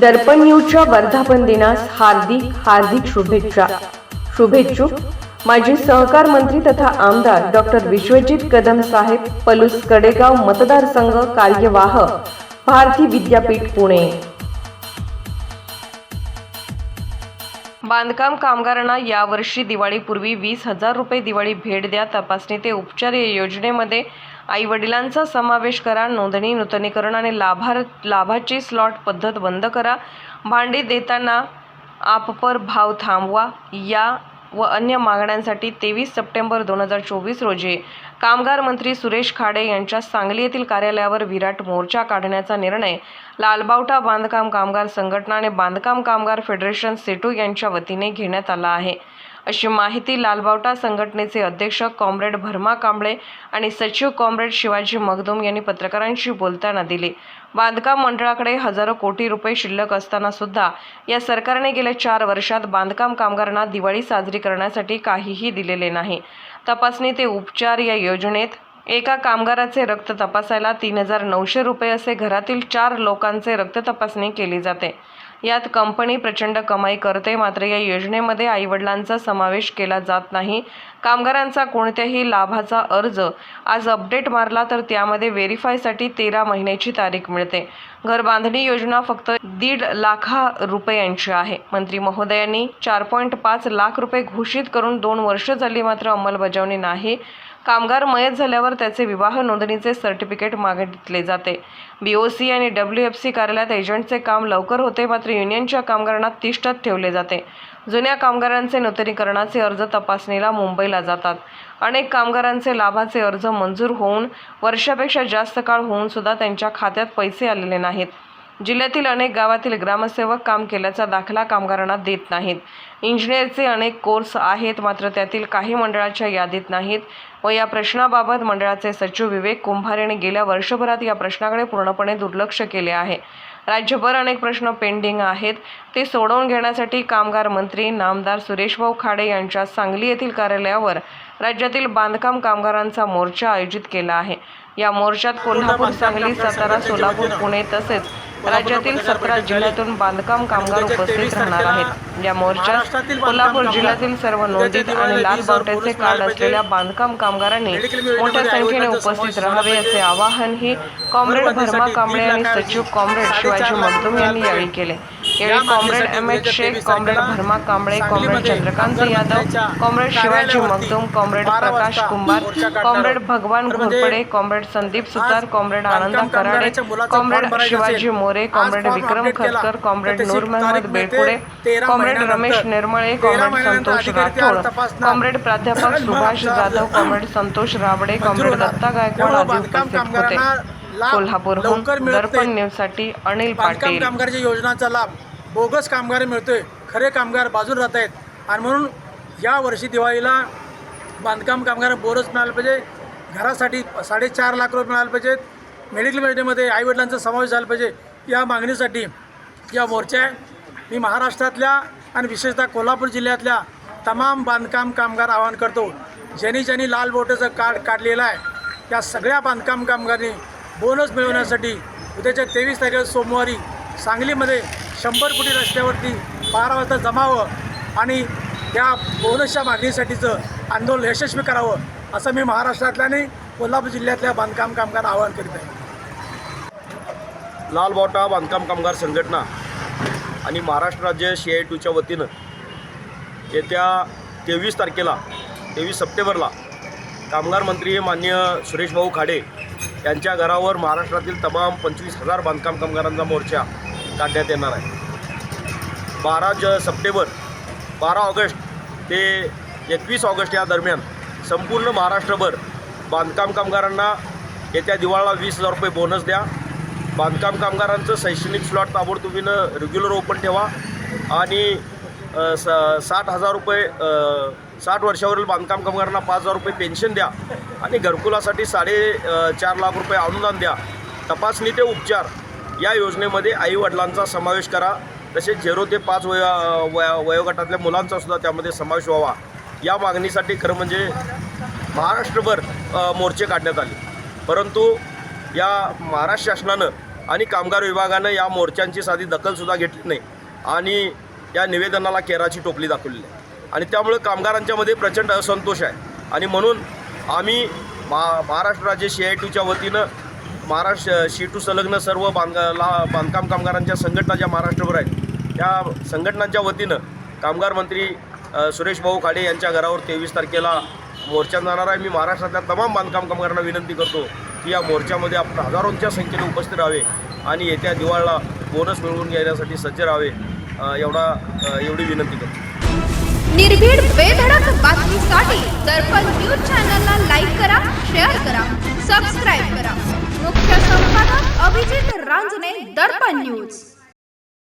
दर्पण न्यूजच्या वर्धापन दिनास हार्दिक हार्दिक शुभेच्छा. शुभेच्छुक माजी सहकार मंत्री तथा आमदार डॉक्टर विश्वजित कदम साहेब पलूस कडेगाव मतदारसंघ कार्यवाह भारती विद्यापीठ पुणे. बांधकाम कामगारांना यावर्षी दिवाळीपूर्वी वीस हजार रुपये दिवाळी भेट द्या तपासणी ते उपचार या योजनेमध्ये आई वडिलांचा समावेश करा नोंदणी नूतनीकरण आणि लाभार लाभाची स्लॉट पद्धत बंद करा. भांडी देताना आपपर भाव थांबवा. या व अन्य मागण्यांसाठी तेवीस सप्टेंबर दोन हजार चोवीस रोजी कामगार मंत्री सुरेश खाडे यांच्या सांगली येथील कार्यालयावर विराट मोर्चा काढण्याचा निर्णय लालबावटा बांधकाम कामगार संघटना आणि बांधकाम कामगार फेडरेशन सेटू यांच्या वतीने घेण्यात आला आहे. अशी माहिती लालबावटा संघटनेचे अध्यक्ष कॉम्रेड भरमा कांबळे आणि सचिव कॉम्रेड शिवाजी मगदुम यांनी पत्रकारांशी बोलताना दिली. बांधकाम मंडळाकडे हजारो कोटी रुपये शिल्लक असताना सुद्धा या सरकारने गेल्या चार वर्षात बांधकाम कामगारांना दिवाळी साजरी करण्यासाठी काहीही दिलेले नाही. तपासणी ते उपचार या योजनेत एका कामगाराचे रक्त तपासायला तीन हजार नऊशे रुपये असे घरातील चार लोकांचे रक्त तपासणी केली जाते. यात कंपनी प्रचंड कमाई करते मात्र या योजनेमध्ये आईवडिलांचा समावेश केला जात नाही. कामगारांचा कोणत्याही लाभाचा अर्ज आज अपडेट मारला तर त्यामध्ये व्हेरीफायसाठी तेरा महिन्याची तारीख मिळते. घर बांधणी योजना फक्त दीड लाखा रुपयांची आहे. मंत्री महोदयांनी चार पॉईंट पाच लाख रुपये घोषित करून दोन वर्ष झाली मात्र अंमलबजावणी नाही. कामगार मयत झाल्यावर त्याचे विवाह नोंदणीचे सर्टिफिकेट मागितले जाते. बीओसी आणि डब्ल्यू एफ सी कार्यालयात एजंटचे काम लवकर होते मात्र युनियनच्या कामगारांना तिष्ठत ठेवले जाते. जुन्या कामगारांचे नूतनीकरणाचे अर्ज तपासणीला मुंबईला जातात. अनेक कामगारांचे लाभाचे अर्ज मंजूर होऊन वर्षापेक्षा जास्त काळ होऊन सुद्धा त्यांच्या खात्यात पैसे आलेले नाहीत. जिल्ह्यातील अनेक गावातील ग्रामसेवक काम केल्याचा दाखला कामगारांना देत नाहीत. इंजिनिअरचे अनेक कोर्स आहेत मात्र त्यातील काही मंडळाच्या यादीत नाहीत व या प्रश्नाबाबत मंडळाचे सचिव विवेक कुंभार यांनी गेल्या वर्षभरात या प्रश्नाकडे पूर्णपणे दुर्लक्ष केले आहे. राज्यभर अनेक प्रश्न पेंडिंग आहेत. ते सोडवून घेण्यासाठी कामगार मंत्री नामदार सुरेशभाऊ खाडे यांच्या सांगली येथील कार्यालयावर राज्यातील बांधकाम कामगारांचा मोर्चा आयोजित केला आहे. या मोर्चात कोल्हापूर सांगली सातारा सोलापूर पुणे तसेच राज्यातील सतरा जिल्ह्यातून बांधकाम कामगार उपस्थित राहणार आहेत. या मोर्चात कोल्हापूर जिल्ह्यातील सर्व नोंदीत आणि लाल बावट्याचे कार्ड असलेल्या बांधकाम कामगारांनी मोठ्या संख्येने उपस्थित राहावे असे आवाहनही कॉम्रेड भरमा कांबळे आणि सचिव कॉम्रेड शिवाजी मगदूम यांनी यावेळी केले. यावेळी comrade M H Shaikh comrade Bharma Kamble comrade Chandrakant Yadav comrade Shivaji Magdum comrade Prakash Kumbhar comrade Bhagwan Ghorpade comrade Sandeep Sutar comrade Ananda Karade comrade Shivaji More comrade Vikram Khatkar comrade Noor Mahamad Belkude comrade Ramesh Nirmale comrade Santosh Rathod comrade प्राध्यापक Subhash Jadhav comrade Santosh Rabade comrade Datta Gaikwad आदी उपस्थित होते. कोल्हापूरहून दर्पण न्यूजसाठी अनिल बांधकाम पाटील. कामगारच्या योजनांचा लाभ. Bogus कामगार मिळतोय. खरे कामगार बाजूला राहत आहेत. आणि म्हणून या वर्षी दिवाळीला बांधकाम कामगार बोनस मिळालं पाहिजे. घरासाठी साडेचार लाख रुपये मिळाले पाहिजेत मेडिकल मेडिमध्ये आईवडिलांचा समावेश झाला पाहिजे. या मागणीसाठी या मोर्चा आहे. मी महाराष्ट्रातल्या आणि विशेषतः कोल्हापूर जिल्ह्यातल्या तमाम बांधकाम कामगार आवाहन करतो. ज्यांनी ज्यांनी लाल बोटाचं कार्ड काढलेलं आहे त्या सगळ्या बांधकाम कामगारांनी बोनस मिळवण्यासाठी उद्याच्या तेवीस तारखेला सोमवारी सांगलीमध्ये शंभर कोटी रस्त्यावरती बारा वाजता जमावं आणि त्या बोनसच्या मागणीसाठीचं आंदोलन यशस्वी करावं असं मी महाराष्ट्रातल्या आणि कोल्हापूर जिल्ह्यातल्या बांधकाम कामगार आवाहन करीत आहे. लालबावटा बांधकाम कामगार संघटना आणि महाराष्ट्र राज्य सी आय टूच्या वतीनं येत्या तेवीस तारखेला तेवीस सप्टेंबरला कामगार मंत्री मान्य सुरेशभाऊ खाडे त्यांच्या घरावर महाराष्ट्रातील तमाम पंचवीस हजार बांधकाम कामगारांचा मोर्चा काढण्यात येणार आहे. बारा ज सप्टेंबर बारा ऑगस्ट ते एकवीस ऑगस्ट या दरम्यान संपूर्ण महाराष्ट्रभर बांधकाम कामगारांना येत्या दिवाळीला वीस हजार रुपये बोनस द्या. बांधकाम कामगारांचं शैक्षणिक स्लॉट ताबडतोबीनं रेग्युलर ओपन ठेवा. आणि स साठ हजार रुपये साठ वर्षावरील बांधकाम कामगारांना पाच हजार रुपये पेन्शन द्या आणि घरकुलासाठी साडे चार लाख रुपये अनुदान द्या. तपासणी ते उपचार या योजनेमध्ये आईवडिलांचा समावेश करा. तसेच झिरो ते पाच वय वय वयोगटातल्या मुलांचा सुद्धा त्यामध्ये समावेश व्हावा. या मागणीसाठी खरं म्हणजे महाराष्ट्रभर मोर्चे काढण्यात आले. परंतु या महाराष्ट्र शासनानं आणि कामगार विभागानं या मोर्चांची साधी दखलसुद्धा घेतली नाही आणि या निवेदनाला केराची टोपली दाखवलेली आहे आणि त्यामुळे कामगारांच्यामध्ये प्रचंड असंतोष आहे. आणि म्हणून आम्ही मा महाराष्ट्र राज्य सी आय टूच्या वतीनं महाराष्ट्र सी टू संलग्न सर्व बांधका ला बांधकाम कामगारांच्या संघटना ज्या महाराष्ट्रभर आहेत त्या संघटनांच्या वतीनं कामगार मंत्री सुरेश भाऊ खाडे यांच्या घरावर तेवीस तारखेला मोर्चा जाणार आहे. मी महाराष्ट्रातल्या तमाम बांधकाम कामगारांना विनंती करतो की या मोर्चामध्ये आपण हजारोंच्या संख्येने उपस्थित राहावे आणि येत्या दिवाळीला बोनस मिळवून घेण्यासाठी सज्ज राहावे एवढा एवढी विनंती करतो. निर्भीड बेधडक